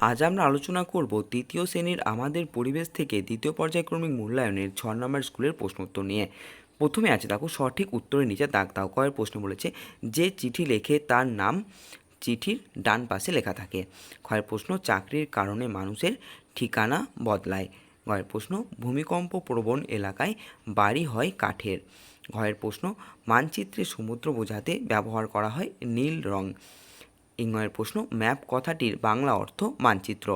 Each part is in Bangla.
আজ আমরা আলোচনা করব তৃতীয় শ্রেণির আমাদের পরিবেশ থেকে দ্বিতীয় পর্যায়ক্রমিক মূল্যায়নের ছ নম্বর স্কুলের প্রশ্ন উত্তর নিয়ে। প্রথমে আছে দেখো সঠিক উত্তরের নিচে দাগ দাও, কয়ের প্রশ্ন বলেছে, যে চিঠি লেখে তার নাম চিঠির ডান পাশে লেখা থাকে। ক্ষয়ের প্রশ্ন, চাকরির কারণে মানুষের ঠিকানা বদলায়। ঘয়ের প্রশ্ন, ভূমিকম্প প্রবণ এলাকায় বাড়ি হয় কাঠের। ঘয়ের প্রশ্ন, মানচিত্রে সমুদ্র বোঝাতে ব্যবহার করা হয় নীল রং। ইংয়ের প্রশ্ন, ম্যাপ কথাটির বাংলা অর্থ মানচিত্র।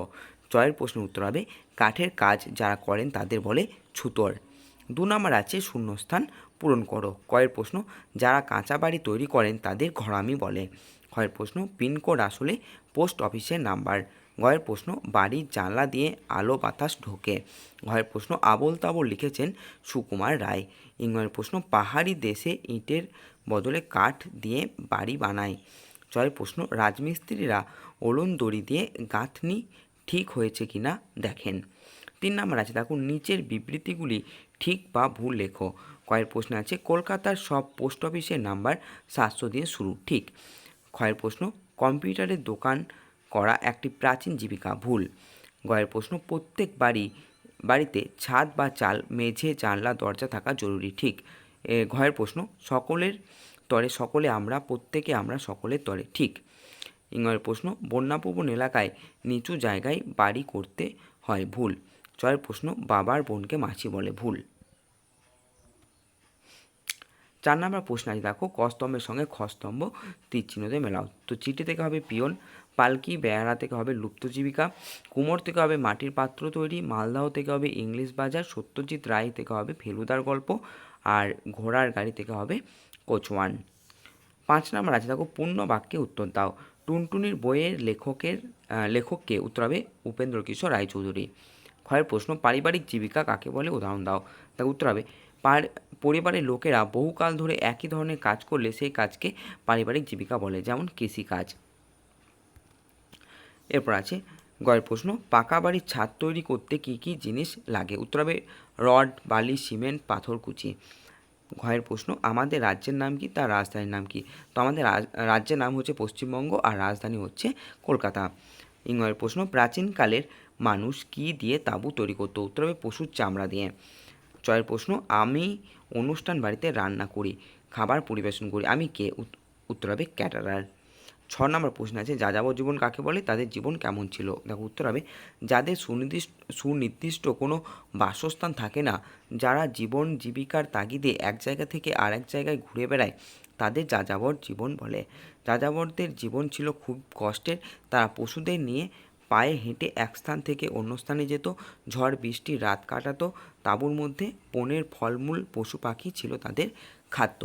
জয়ের প্রশ্ন উত্তর হবে, কাঠের কাজ যারা করেন তাদের বলে ছুতর। দু নম্বর আছে, শূন্যস্থান পূরণ করো। কয়ের প্রশ্ন, যারা কাঁচা বাড়ি তৈরি করেন তাদের ঘরামি বলে। ক্ষয়ের প্রশ্ন পিনকোড আসলে পোস্ট অফিসের নাম্বার। গয়ের প্রশ্ন, বাড়ির জানলা দিয়ে আলো বাতাস ঢোকে। ঘয়ের প্রশ্ন আবোল তাবোল লিখেছেন সুকুমার রায়। ইংয়ের প্রশ্ন, পাহাড়ি দেশে ইটের বদলে কাঠ দিয়ে বাড়ি বানায়। জয়ের প্রশ্ন, রাজমিস্ত্রিরা ওলন দড়ি দিয়ে গাঁথনি ঠিক হয়েছে কিনা দেখেন। তিন নম্বর আছে, দেখুন, নিচের বিবৃতিগুলি ঠিক বা ভুল লেখো। কয়ের প্রশ্ন আছে, কলকাতার সব পোস্ট অফিসের নাম্বার সাতশো দিয়ে শুরু, ঠিক। ক্ষয়ের প্রশ্ন, কম্পিউটারের দোকান করা একটি প্রাচীন জীবিকা, ভুল। গয়ের প্রশ্ন, প্রত্যেক বাড়ি, বাড়িতে ছাদ বা চাল, মেঝে, জানলা, দরজা থাকা জরুরি, ঠিক। ঘয়ের প্রশ্ন, সকলের তরে সকলে আমরা, প্রত্যেকে আমরা সকলে তরে। ঠিক। ইংয়ের প্রশ্ন বন্যাপ্রবণ এলাকায় নিচু জায়গায় বাড়ি করতে হয় ভুল। ছয়ের প্রশ্ন, বাবার বোনকে মাছি বলে ভুল। চার নম্বর প্রশ্ন আছে, দেখো, কস্তম্ভের সঙ্গে খস্তম্ভ স্তম্ভ তীর চিহ্ন দিয়ে মেলাও। তো চিঠি থেকে হবে পিয়ন, পালকি বেয়ারা থেকে হবে লুপ্ত জীবিকা, কুমোর থেকে হবে মাটির পাত্র তৈরি, মালদাহ থেকে হবে ইংলিশ বাজার, সত্যজিৎ রায় থেকে হবে ফেলুদার গল্প, আর ঘোড়ার গাড়ি থেকে হবে কোচওয়ান পাঁচ নম্বর আছে, দেখো, পূর্ণ বাক্যে উত্তর দাও। টুনটুনির বইয়ের লেখকের লেখককে উত্তর হবে উপেন্দ্র কিশোর রায়চৌধুরী। ক্ষয়ের প্রশ্ন, পারিবারিক জীবিকা কাকে বলে? উদাহরণ দাও। তার উত্তর হবে পরিবারের লোকেরা বহুকাল ধরে একই ধরনের কাজ করলে সেই কাজকে পারিবারিক জীবিকা বলে, যেমন কৃষিকাজ। এরপর আছে, গয়ের প্রশ্ন, পাকা বাড়ির ছাদ তৈরি করতে কি কি জিনিস লাগে? উত্তর হবে রড, বালি, সিমেন্ট, পাথর, কুচি। ঘয়ের প্রশ্ন, আমাদের রাজ্যের নাম কি, তার রাজধানীর নাম কি? তো আমাদের রাজ্যের নাম হচ্ছে পশ্চিমবঙ্গ আর রাজধানী হচ্ছে কলকাতা। ইংয়ের প্রশ্ন, প্রাচীনকালের মানুষ কি দিয়ে তাঁবু তৈরি করতো? উত্তর হবে, পশুর চামড়া দিয়ে। চয়ের প্রশ্ন, আমি অনুষ্ঠান বাড়িতে রান্না করি, খাবার পরিবেশন করি। আমি কে? উত- উত্তর হবে, ক্যাটারার। ছ নম্বর প্রশ্ন আছে, যাযাবর জীবন কাকে বলে? তাদের জীবন কেমন ছিল? দেখো উত্তর হবে, যাদের সুনির্দিষ্ট সুনির্দিষ্ট কোনো বাসস্থান থাকে না, যারা জীবন জীবিকার তাগিদে এক জায়গা থেকে আর এক জায়গায় ঘুরে বেড়ায়, তাদের যাযাবর জীবন বলে। যাযাবরদের জীবন ছিল খুব কষ্টের, তারা পশুদের নিয়ে পায়ে হেঁটে এক স্থান থেকে অন্য স্থানে যেত, ঝড়, বৃষ্টি, রাত কাটাতো, তাঁবুর মধ্যে বনের ফলমূল, পশু পাখি ছিল তাদের খাদ্য।